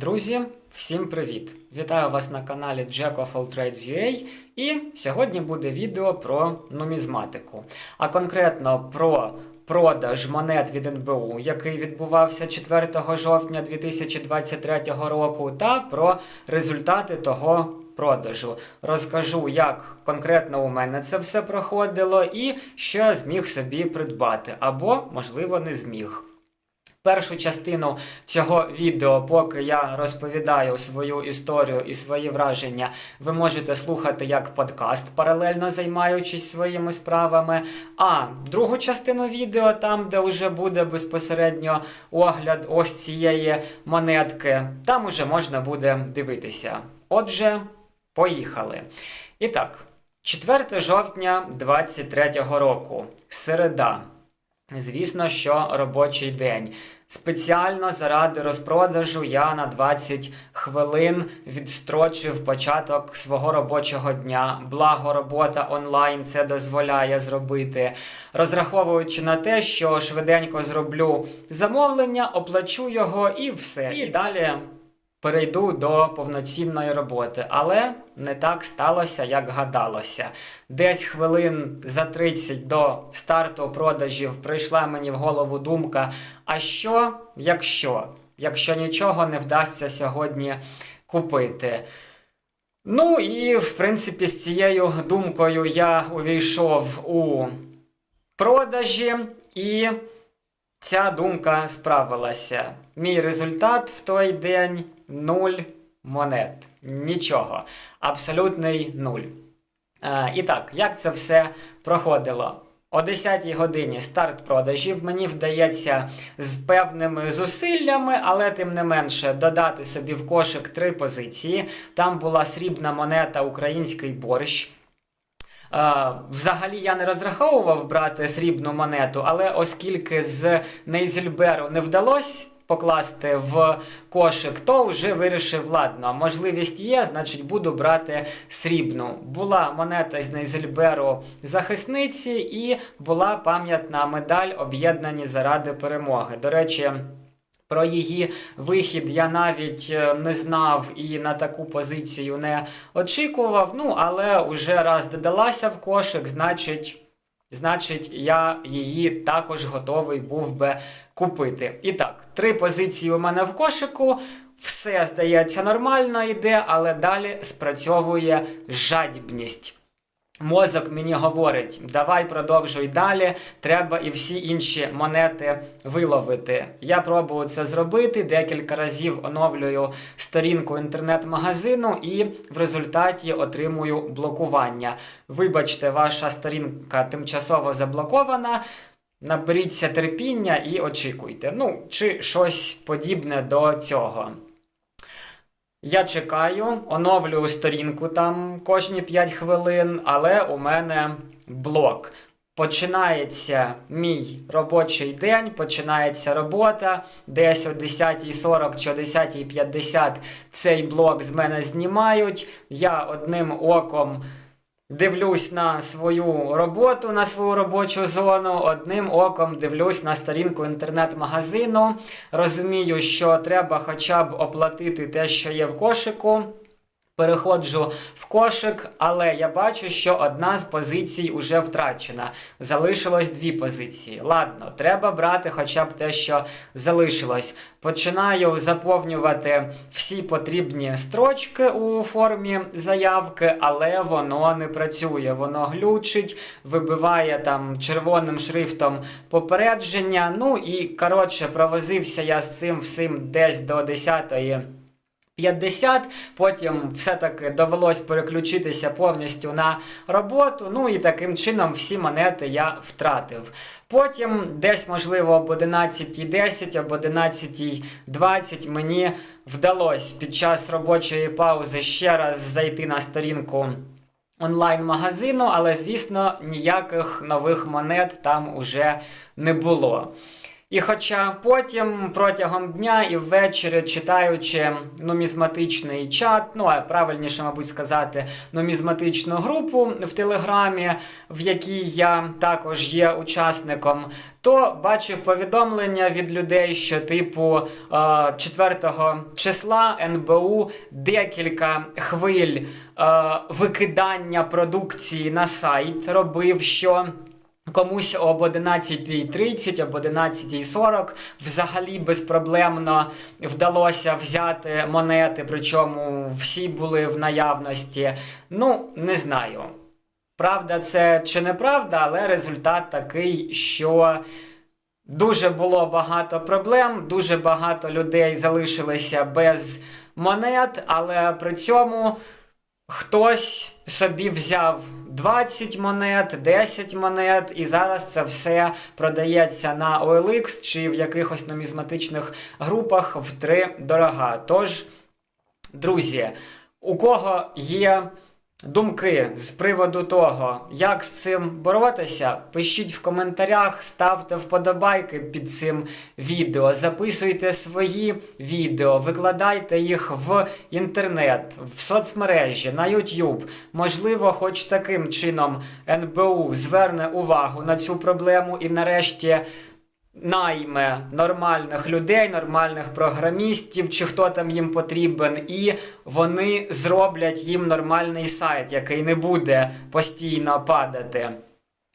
Друзі, всім привіт! Вітаю вас на каналі Jack of All Trades UA і сьогодні буде відео про нумізматику, а конкретно про продаж монет від НБУ, який відбувався 4 жовтня 2023 року, та про результати того продажу. Розкажу, як конкретно у мене це все проходило і що я зміг собі придбати, або, можливо, не зміг. Першу частину цього відео, поки я розповідаю свою історію і свої враження, ви можете слухати як подкаст, паралельно займаючись своїми справами. А другу частину відео, там, де вже буде безпосередньо огляд ось цієї монетки, там уже можна буде дивитися. Отже, поїхали. І так, 4 жовтня 2023 року, середа. Звісно, що робочий день. Спеціально заради розпродажу я на 20 хвилин відстрочив початок свого робочого дня. Благо робота онлайн це дозволяє зробити, розраховуючи на те, що швиденько зроблю замовлення, оплачу його і все. І далі перейду до повноцінної роботи. Але не так сталося, як гадалося. Десь хвилин за 30 до старту продажів прийшла мені в голову думка: а що, якщо? Якщо нічого не вдасться сьогодні купити. Ну і в принципі з цією думкою я увійшов у продажі і. Ця думка справилася. Мій результат в той день нуль монет. Нічого. Абсолютний нуль. Е, і так, як це все проходило? О 10-й годині старт продажів мені вдається з певними зусиллями, але тим не менше додати собі в кошик три позиції. Там була срібна монета Український борщ. Uh, взагалі я не розраховував брати срібну монету, але оскільки з Нейзельберу не вдалося покласти в кошик, то вже вирішив, ладно, можливість є, значить буду брати срібну. Була монета з Нейзельберу захисниці і була пам'ятна медаль об'єднані заради перемоги. До речі. Про її вихід я навіть е, не знав і на таку позицію не очікував. Ну, але вже раз додалася в кошик, значить, значить, я її також готовий був би купити. І так, три позиції у мене в кошику. Все здається нормально йде, але далі спрацьовує жадібність. Мозок мені говорить, давай продовжуй далі, треба і всі інші монети виловити. Я пробую це зробити, декілька разів оновлюю сторінку інтернет-магазину і в результаті отримую блокування. Вибачте, ваша сторінка тимчасово заблокована. Наберіться терпіння і очікуйте. Ну, чи щось подібне до цього. Я чекаю, оновлюю сторінку там кожні 5 хвилин, але у мене блок. Починається мій робочий день, починається робота. Десь о 10.40 чи о 10.50 цей блок з мене знімають. Я одним оком. Дивлюсь на свою роботу, на свою робочу зону, одним оком дивлюсь на сторінку інтернет-магазину. Розумію, що треба хоча б оплатити те, що є в кошику. Переходжу в кошик, але я бачу, що одна з позицій уже втрачена. Залишилось дві позиції. Ладно, треба брати хоча б те, що залишилось. Починаю заповнювати всі потрібні строчки у формі заявки, але воно не працює. Воно глючить, вибиває там червоним шрифтом попередження. Ну і коротше, провозився я з цим всім десь до 10-ї. 50, потім все-таки довелось переключитися повністю на роботу. Ну і таким чином всі монети я втратив. Потім, десь, можливо, об 11.10 або 11.20 мені вдалося під час робочої паузи ще раз зайти на сторінку онлайн-магазину, але, звісно, ніяких нових монет там уже не було. І хоча потім протягом дня і ввечері читаючи нумізматичний чат, ну а правильніше, мабуть, сказати, нумізматичну групу в Телеграмі, в якій я також є учасником, то бачив повідомлення від людей, що типу 4 числа НБУ декілька хвиль викидання продукції на сайт робив, що. Комусь об 11.30, об 11.40 взагалі безпроблемно вдалося взяти монети, причому всі були в наявності. Ну, не знаю. Правда, це чи неправда, але результат такий, що дуже було багато проблем, дуже багато людей залишилися без монет, але при цьому хтось собі взяв 20 монет, 10 монет, і зараз це все продається на OLX чи в якихось нумізматичних групах в три дорога. Тож, друзі, у кого є. Думки з приводу того, як з цим боротися, пишіть в коментарях, ставте вподобайки під цим відео, записуйте свої відео, викладайте їх в інтернет, в соцмережі, на YouTube. Можливо, хоч таким чином НБУ зверне увагу на цю проблему і нарешті найме нормальних людей, нормальних програмістів, чи хто там їм потрібен, і вони зроблять їм нормальний сайт, який не буде постійно падати.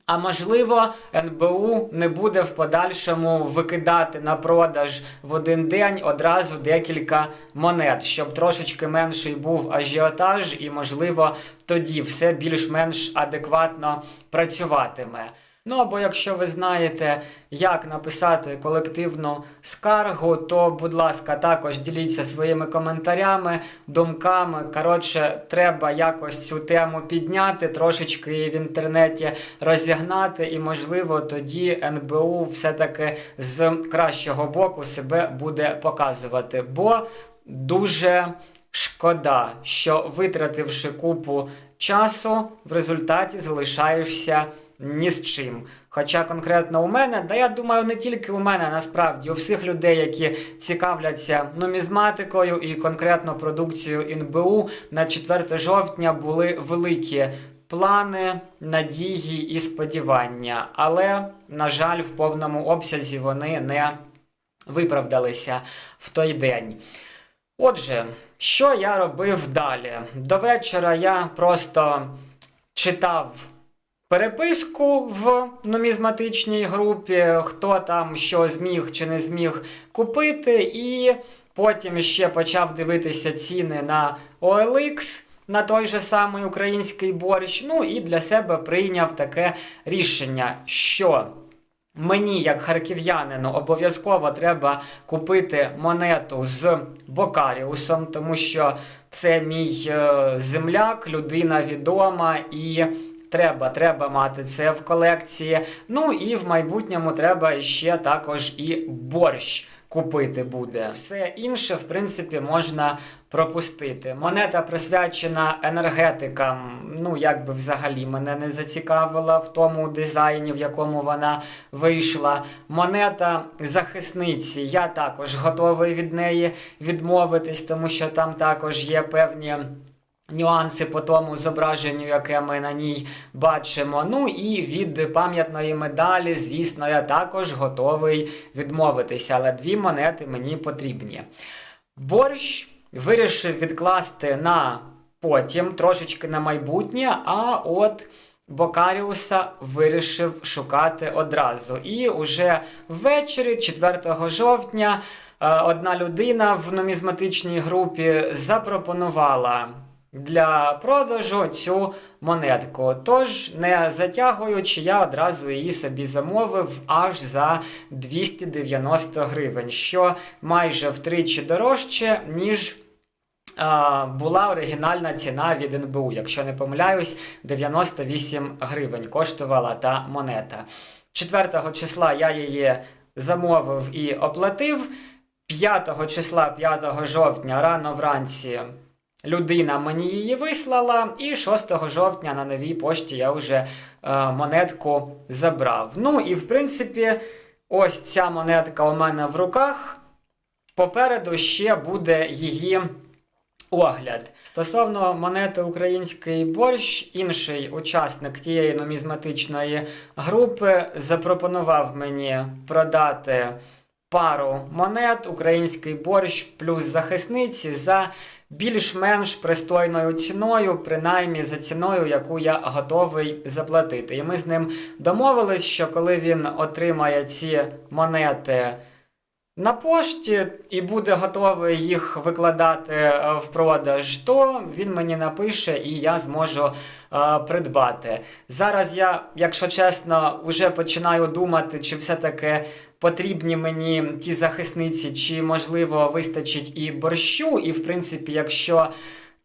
А можливо, НБУ не буде в подальшому викидати на продаж в один день одразу декілька монет, щоб трошечки менший був ажіотаж, і, можливо, тоді все більш-менш адекватно працюватиме. Ну або якщо ви знаєте, як написати колективну скаргу, то, будь ласка, також діліться своїми коментарями, думками. Коротше, треба якось цю тему підняти, трошечки її в інтернеті розігнати, і, можливо, тоді НБУ все-таки з кращого боку себе буде показувати. Бо дуже шкода, що витративши купу часу, в результаті залишаєшся ні з чим. Хоча конкретно у мене, да я думаю, не тільки у мене, насправді, у всіх людей, які цікавляться нумізматикою і конкретно продукцією НБУ на 4 жовтня були великі плани, надії і сподівання. Але, на жаль, в повному обсязі вони не виправдалися в той день. Отже, що я робив далі? До вечора я просто читав переписку в нумізматичній групі, хто там що зміг чи не зміг купити, і потім ще почав дивитися ціни на OLX. На той же самий український борщ, ну і для себе прийняв таке рішення, що мені, як харків'янину, обов'язково треба купити монету з Бокаріусом, тому що це мій е, земляк, людина відома і Треба треба мати це в колекції. Ну і в майбутньому треба ще також і борщ купити буде. Все інше, в принципі, можна пропустити. Монета присвячена енергетикам. Ну, як би взагалі мене не зацікавила в тому дизайні, в якому вона вийшла. Монета захисниці. Я також готовий від неї відмовитись, тому що там також є певні. Нюанси по тому зображенню, яке ми на ній бачимо. Ну і від пам'ятної медалі, звісно, я також готовий відмовитися, але дві монети мені потрібні. Борщ вирішив відкласти на потім, трошечки на майбутнє, а от Бокаріуса вирішив шукати одразу. І уже ввечері, 4 жовтня, е, одна людина в нумізматичній групі запропонувала для продажу цю монетку. Тож, не затягуючи, я одразу її собі замовив аж за 290 гривень, що майже втричі дорожче, ніж. Була оригінальна ціна від НБУ, якщо не помиляюсь, 98 гривень коштувала та монета. 4 числа я її замовив і оплатив. 5 числа 5 жовтня рано вранці людина мені її вислала, і 6 жовтня на новій пошті я вже е, монетку забрав. Ну і в принципі. ось ця монетка у мене в руках. Попереду ще буде її огляд. Стосовно монети Український борщ, інший учасник тієї нумізматичної групи запропонував мені продати пару монет Український борщ плюс захисниці за більш-менш пристойною ціною, принаймні за ціною, яку я готовий заплатити. І ми з ним домовились, що коли він отримає ці монети на пошті і буде готовий їх викладати е, в продаж, то він мені напише і я зможу е, придбати. Зараз я, якщо чесно, вже починаю думати, чи все-таки потрібні мені ті захисниці, чи можливо вистачить і борщу. І в принципі, якщо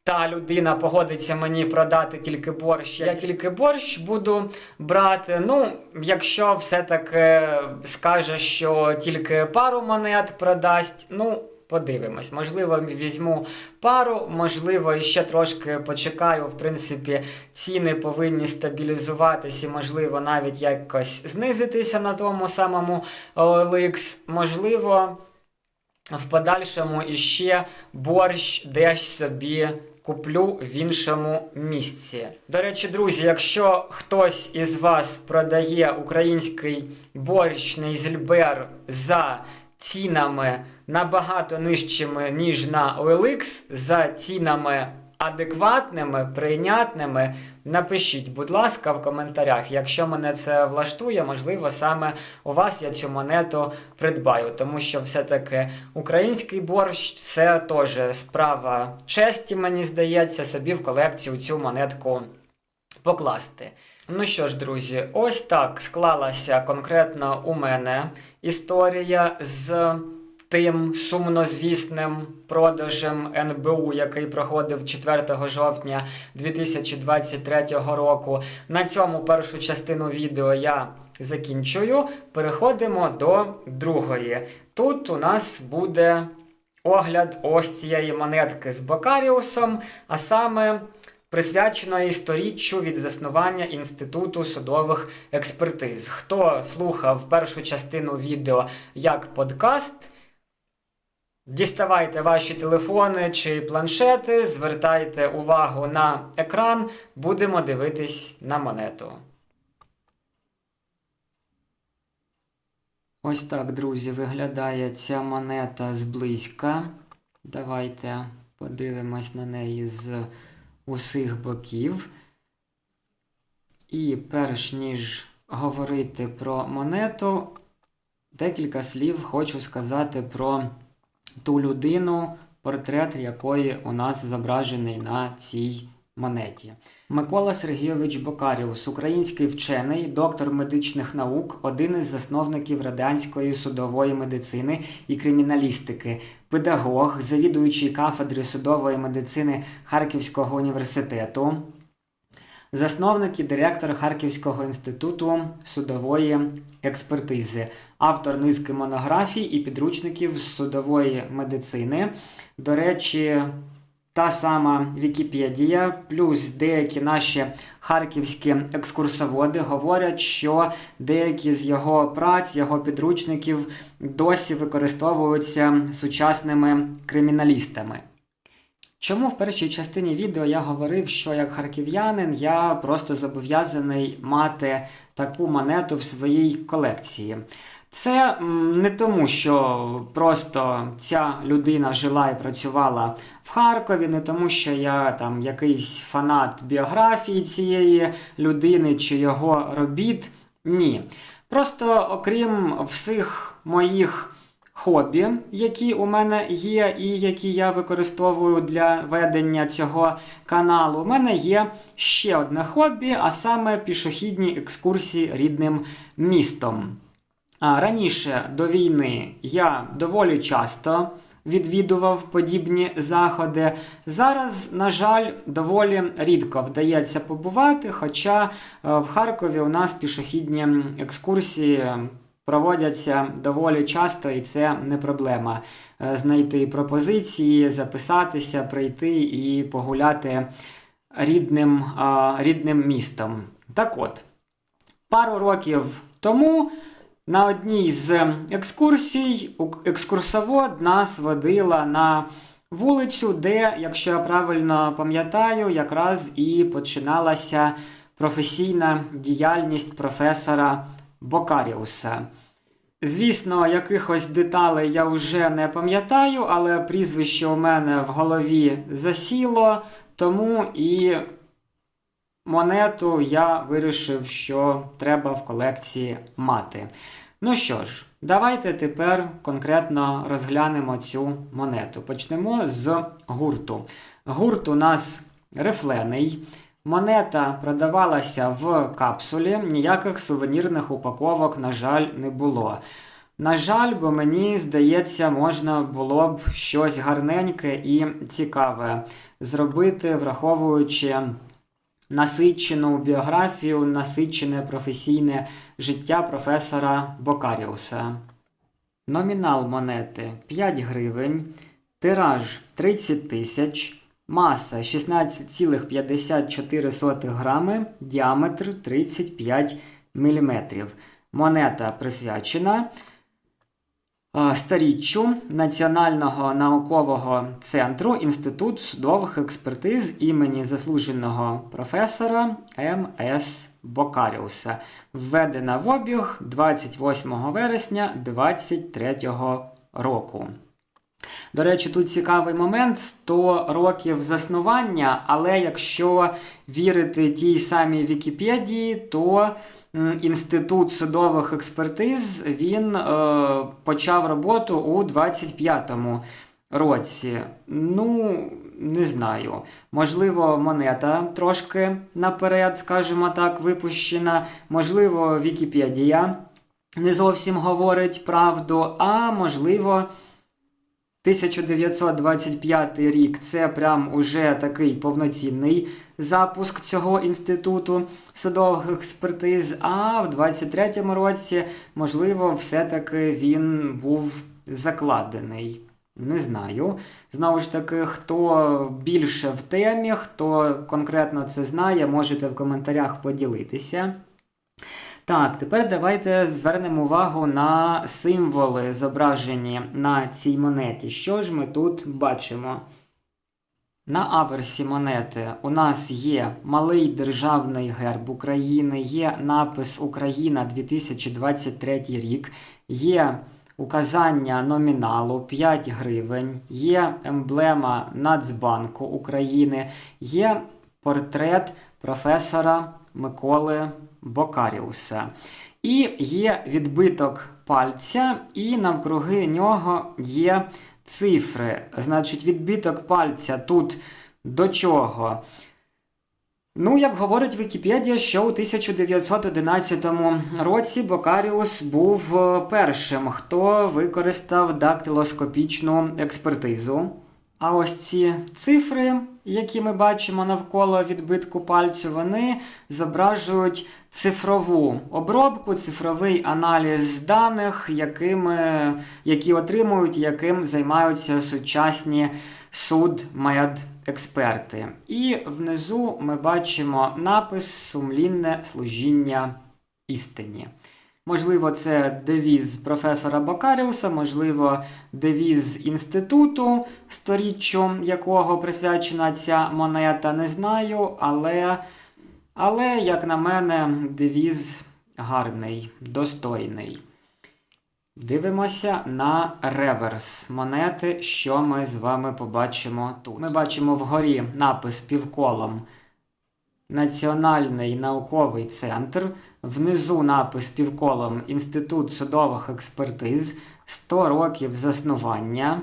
та людина погодиться мені продати тільки борщ, я тільки борщ буду брати. Ну, якщо все-таки скаже, що тільки пару монет продасть, ну. Подивимось, можливо, візьму пару, можливо, ще трошки почекаю. В принципі, ціни повинні стабілізуватися, і, можливо, навіть якось знизитися на тому самому OLX. Можливо, в подальшому іще борщ десь собі куплю в іншому місці. До речі, друзі, якщо хтось із вас продає український борщ Нейзельбер за цінами набагато нижчими, ніж на OLX, за цінами адекватними, прийнятними, напишіть, будь ласка, в коментарях. Якщо мене це влаштує, можливо, саме у вас я цю монету придбаю, тому що все-таки український борщ це теж справа честі, мені здається, собі в колекцію цю монетку покласти. Ну що ж, друзі, ось так склалася конкретно у мене історія з тим сумнозвісним продажем НБУ, який проходив 4 жовтня 2023 року. На цьому першу частину відео я закінчую. Переходимо до другої. Тут у нас буде огляд ось цієї монетки з Бокаріусом, а саме. Присвяченої сторіччю від заснування Інституту судових експертиз. Хто слухав першу частину відео як подкаст, Діставайте ваші телефони чи планшети, звертайте увагу на екран, будемо дивитись на монету. Ось так, друзі, виглядає ця монета зблизька. Давайте подивимось на неї з усіх боків. І перш ніж говорити про монету, декілька слів хочу сказати про ту людину, портрет якої у нас зображений на цій монеті. Микола Сергійович Бокаріус, український вчений, доктор медичних наук, один із засновників радянської судової медицини і криміналістики, педагог, завідуючий кафедри судової медицини Харківського університету. Засновник і директор Харківського інституту судової експертизи, автор низки монографій і підручників судової медицини. До речі, та сама Вікіпедія, плюс деякі наші харківські екскурсоводи говорять, що деякі з його праць, його підручників досі використовуються сучасними криміналістами. Чому в першій частині відео я говорив, що як харків'янин я просто зобов'язаний мати таку монету в своїй колекції? Це не тому, що просто ця людина жила і працювала в Харкові, не тому, що я там якийсь фанат біографії цієї людини чи його робіт. Ні. Просто окрім всіх моїх хобі, які у мене є, і які я використовую для ведення цього каналу. У мене є ще одне хобі, а саме пішохідні екскурсії рідним містом. Раніше до війни я доволі часто відвідував подібні заходи. Зараз, на жаль, доволі рідко вдається побувати, хоча е, в Харкові у нас пішохідні екскурсії проводяться доволі часто, і це не проблема. Е, знайти пропозиції, записатися, прийти і погуляти рідним, рідним містом. Так от, пару років тому. На одній з екскурсій екскурсовод нас водила на вулицю, де, якщо я правильно пам'ятаю, якраз і починалася професійна діяльність професора Бокаріуса. Звісно, якихось деталей я вже не пам'ятаю, але прізвище у мене в голові засіло, тому і монету я вирішив, що треба в колекції мати. Ну що ж, давайте тепер конкретно розглянемо цю монету. Почнемо з гурту. Гурт у нас рифлений. Монета продавалася в капсулі, ніяких сувенірних упаковок, на жаль, не було. На жаль, бо мені здається, можна було б щось гарненьке і цікаве зробити, враховуючи насичену біографію, насичене професійне життя професора Бокаріуса. Номінал монети 5 гривень, тираж 30 тисяч, маса 16,54 грами, діаметр 35 мм. Монета присвячена е, Старіччю Національного наукового центру Інститут судових експертиз імені заслуженого професора М.С. Бокаріуса, введена в обіг 28 вересня 2023 року. До речі, тут цікавий момент 100 років заснування, але якщо вірити тій самій Вікіпедії, то Інститут судових експертиз він е, почав роботу у 25-му році. Ну, не знаю. Можливо, монета трошки наперед, скажімо так, випущена. Можливо, Вікіпедія не зовсім говорить правду, а можливо. 1925 рік це прям уже такий повноцінний запуск цього інституту судових експертиз. А в 23-му році, можливо, все-таки він був закладений. Не знаю. Знову ж таки, хто більше в темі, хто конкретно це знає, можете в коментарях поділитися. Так, тепер давайте звернемо увагу на символи, зображені на цій монеті. Що ж ми тут бачимо? На аверсі монети у нас є малий державний герб України, є напис Україна 2023 рік, є указання номіналу 5 гривень, є емблема Нацбанку України, є портрет професора Миколи Бокаріуса. І є відбиток пальця, і навкруги нього є цифри. Значить, відбиток пальця тут до чого? Ну, як говорить Вікіпедія, що у 1911 році Бокаріус був е, першим, хто використав дактилоскопічну експертизу. А ось ці цифри, які ми бачимо навколо відбитку пальцю, вони зображують цифрову обробку, цифровий аналіз даних, якими, які отримують, яким займаються сучасні судмедексперти. І внизу ми бачимо напис Сумлінне служіння істині. Можливо, це девіз професора Бокаріуса, можливо, девіз інституту, сторіччю якого присвячена ця монета, не знаю, але, але як на мене, девіз гарний, достойний. Дивимося на реверс монети, що ми з вами побачимо тут. Ми бачимо вгорі напис півколом Національний науковий центр. Внизу напис півколом Інститут судових експертиз 100 років заснування.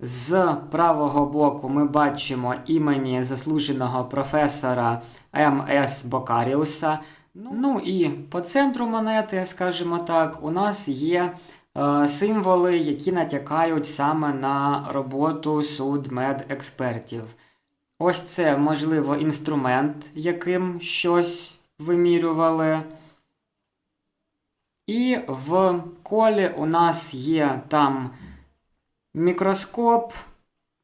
З правого боку ми бачимо імені заслуженого професора М.С. Бокаріуса. Ну і по центру монети, скажімо так, у нас є е, символи, які натякають саме на роботу судмедекспертів. Ось це, можливо, інструмент, яким щось вимірювали. І в колі у нас є там мікроскоп,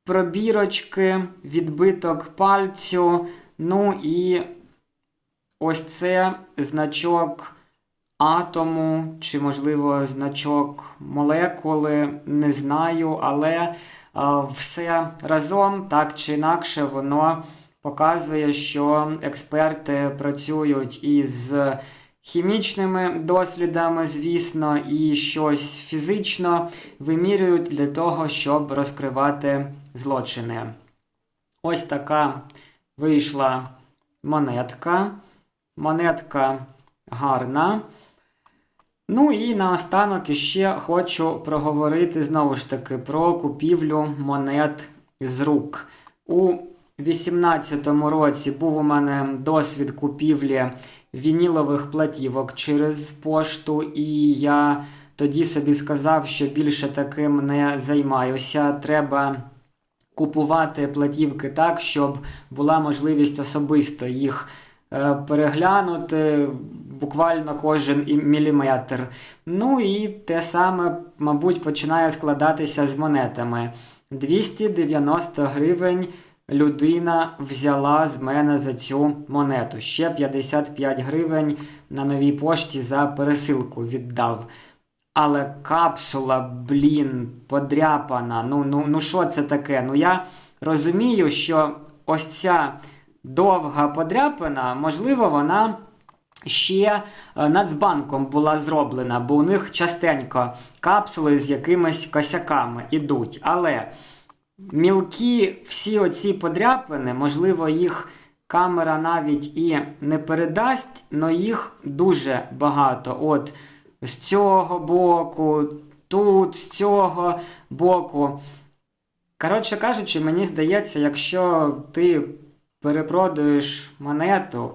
пробірочки, відбиток пальцю. Ну і ось це значок атому, чи, можливо, значок молекули, не знаю, але все разом так чи інакше воно показує, що експерти працюють із хімічними дослідами, звісно, і щось фізично вимірюють для того, щоб розкривати злочини. Ось така вийшла монетка. Монетка гарна. Ну і наостанок іще хочу проговорити знову ж таки про купівлю монет з рук. У 2018 році був у мене досвід купівлі вінілових платівок через пошту, і я тоді собі сказав, що більше таким не займаюся. Треба купувати платівки так, щоб була можливість особисто їх переглянути буквально кожен міліметр. Ну і те саме, мабуть, починає складатися з монетами. 290 гривень людина взяла з мене за цю монету. Ще 55 гривень на новій пошті за пересилку віддав. Але капсула, блін, подряпана. Ну, ну, ну що це таке? Ну я розумію, що ось ця довга подряпина, можливо, вона ще е, Нацбанком була зроблена, бо у них частенько капсули з якимись косяками ідуть. Але мілкі всі оці подряпини, можливо, їх камера навіть і не передасть, але їх дуже багато. От з цього боку, тут, з цього боку. Коротше кажучи, мені здається, якщо ти перепродаєш монету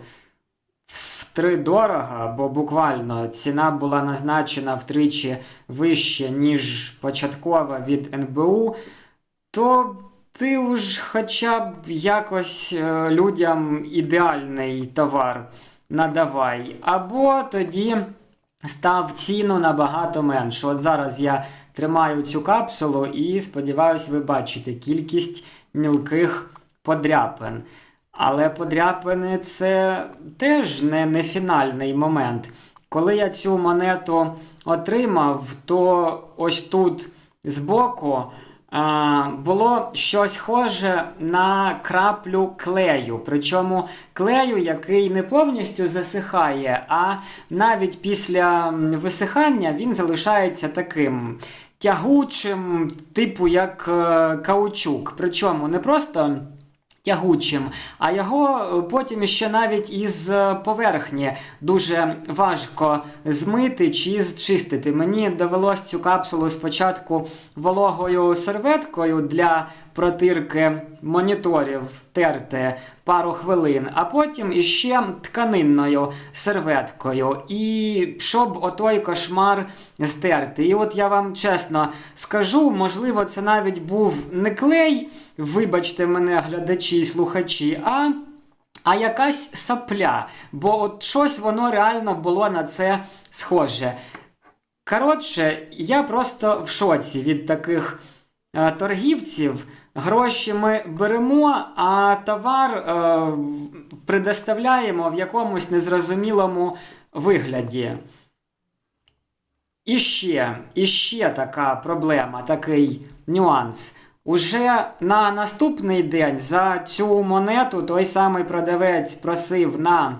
втри дорого, бо буквально ціна була назначена втричі вище, ніж початкова від НБУ, то ти ж хоча б якось е, людям ідеальний товар надавай. Або тоді став ціну набагато меншу. От зараз я тримаю цю капсулу і сподіваюся, ви бачите кількість мілких подряпин. Але подряпини це теж не, не фінальний момент. Коли я цю монету отримав, то ось тут збоку а, було щось схоже на краплю клею. Причому клею, який не повністю засихає, а навіть після висихання він залишається таким тягучим, типу як е, каучук. Причому не просто. Тягучим, а його е, потім ще навіть із е, поверхні дуже важко змити чи зчистити. Мені довелось цю капсулу спочатку вологою серветкою для протирки моніторів терти пару хвилин, а потім іще тканинною серветкою. І щоб отой кошмар стерти. І от я вам чесно скажу, можливо, це навіть був не клей, вибачте мене, глядачі і слухачі, а. А якась сапля, бо от щось воно реально було на це схоже. Коротше, я просто в шоці від таких е, торгівців. Гроші ми беремо, а товар е, предоставляємо в якомусь незрозумілому вигляді. І ще, і ще така проблема, такий нюанс. Уже на наступний день за цю монету той самий продавець просив на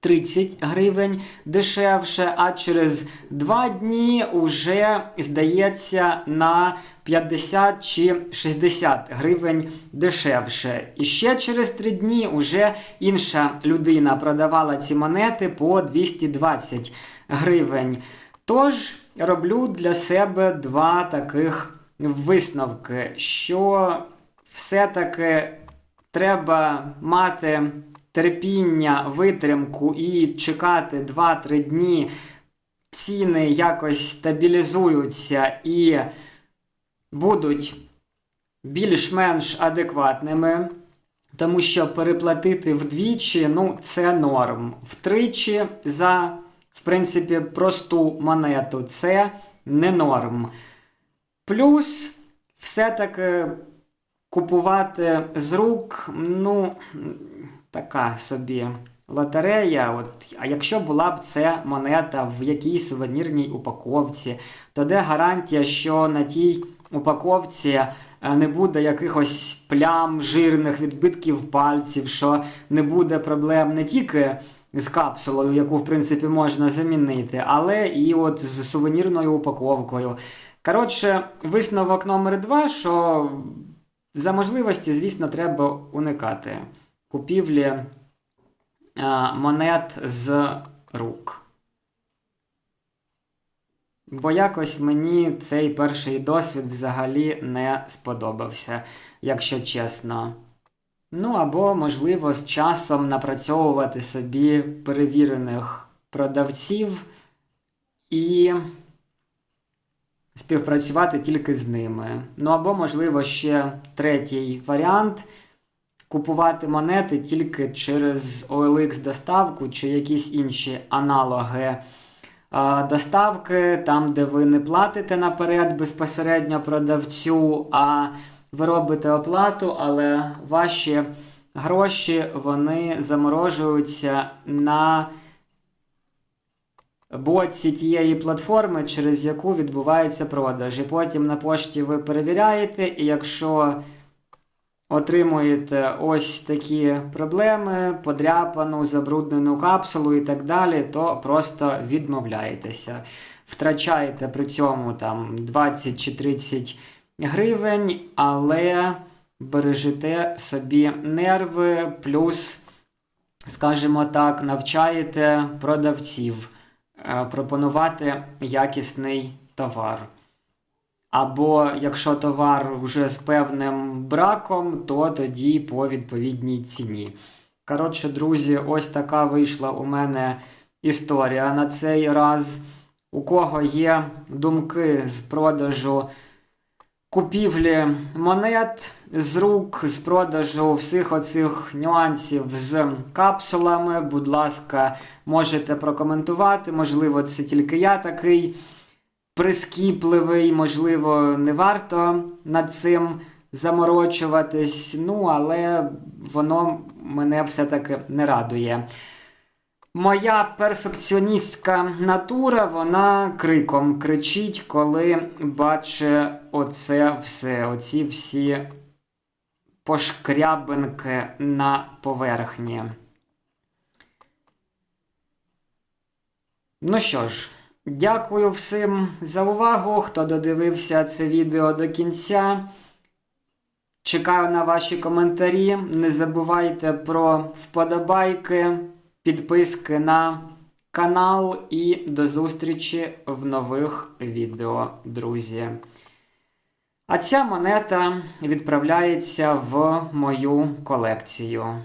30 гривень дешевше, а через 2 дні уже здається на 50 чи 60 гривень дешевше. І ще через 3 дні уже інша людина продавала ці монети по 220 гривень. Тож роблю для себе два таких висновки, що все-таки треба мати терпіння, витримку і чекати 2-3 дні. Ціни якось стабілізуються і будуть більш-менш адекватними. Тому що переплатити вдвічі, ну, це норм. Втричі за, в принципі, просту монету це не норм. Плюс, все-таки купувати з рук, ну, така собі лотерея. От, а якщо була б це монета в якійсь сувенірній упаковці, то де гарантія, що на тій упаковці е, не буде якихось плям, жирних відбитків пальців, що не буде проблем не тільки з капсулою, яку в принципі можна замінити, але і от з сувенірною упаковкою. Коротше, висновок номер два, що за можливості, звісно, треба уникати купівлі е, монет з рук. Бо якось мені цей перший досвід взагалі не сподобався, якщо чесно. Ну або, можливо, з часом напрацьовувати собі перевірених продавців і співпрацювати тільки з ними. Ну або, можливо, ще третій варіант купувати монети тільки через OLX доставку чи якісь інші аналоги а, доставки, там, де ви не платите наперед безпосередньо продавцю, а ви робите оплату, але ваші гроші вони заморожуються на боці тієї платформи, через яку відбувається продаж. І потім на пошті ви перевіряєте, і якщо отримуєте ось такі проблеми, подряпану, забруднену капсулу і так далі, то просто відмовляєтеся. Втрачаєте при цьому там 20 чи 30 гривень, але бережете собі нерви, плюс, скажімо так, навчаєте продавців е, пропонувати якісний товар. Або якщо товар вже з певним браком, то тоді по відповідній ціні. Коротше, друзі, ось така вийшла у мене історія на цей раз. У кого є думки з продажу купівлі монет з рук, з продажу всіх оцих нюансів з капсулами, будь ласка, можете прокоментувати. Можливо, це тільки я такий прискіпливий, можливо, не варто над цим заморочуватись. Ну, але воно мене все-таки не радує. Моя перфекціоністська натура, вона криком кричить, коли бачить оце все, оці всі пошкрябинки на поверхні. Ну що ж, дякую всім за увагу, хто додивився це відео до кінця. Чекаю на ваші коментарі. Не забувайте про вподобайки підписки на канал і до зустрічі в нових відео, друзі. А ця монета відправляється в мою колекцію.